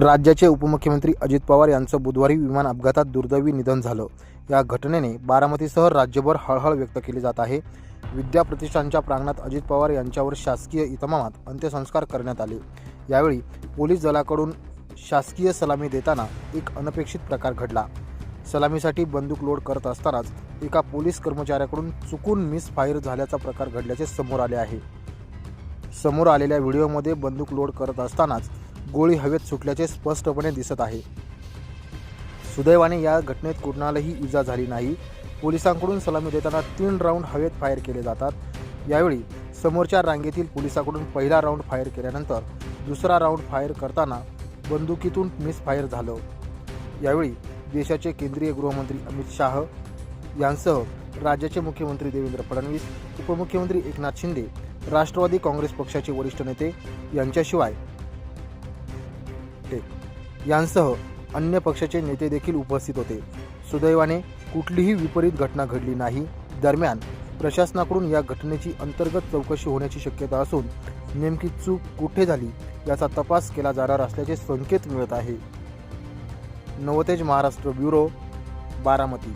राज्याचे उपमुख्यमंत्री अजित पवार यांचं बुधवारी विमान अपघातात दुर्दैवी निधन झालं. या घटनेने बारामतीसह राज्यभर हळहळ व्यक्त केली जात आहे. विद्या प्रतिष्ठानच्या प्रांगणात अजित पवार यांच्यावर शासकीय इतमामात अंत्यसंस्कार करण्यात आले. यावेळी पोलीस दलाकडून शासकीय सलामी देताना एक अनपेक्षित प्रकार घडला. सलामीसाठी बंदूक लोड करत असतानाच एका पोलीस कर्मचाऱ्याकडून चुकून मिस फायर झाल्याचा प्रकार घडल्याचे समोर आले आहे. समोर आलेल्या व्हिडिओमध्ये बंदूक लोड करत असतानाच गोळी हवेत सुटल्याचे स्पष्टपणे दिसत आहे. सुदैवाने या घटनेत कुणालाही इजा झाली नाही. पोलिसांकडून सलामी देताना तीन राऊंड हवेत फायर केले जातात. यावेळी समोरच्या रांगेतील पोलिसाकडून पहिला राऊंड फायर केल्यानंतर दुसरा राऊंड फायर करताना बंदुकीतून मिसफायर झालं. यावेळी देशाचे केंद्रीय गृहमंत्री अमित शाह यांसह राज्याचे मुख्यमंत्री देवेंद्र फडणवीस उपमुख्यमंत्री एकनाथ शिंदे राष्ट्रवादी काँग्रेस पक्षाचे वरिष्ठ नेते यांच्याशिवाय यांसह अन्य पक्षाचे नेते देखील उपस्थित होते. सुदैवाने कुठलीही विपरीत घटना घडली नाही. दरम्यान प्रशासनाकडून या घटनेची अंतर्गत चौकशी होण्याची शक्यता असून नेमकी चूक कुठे झाली याचा तपास केला जाणार असल्याचे संकेत मिळत आहे. नवतेज महाराष्ट्र ब्युरो बारामती.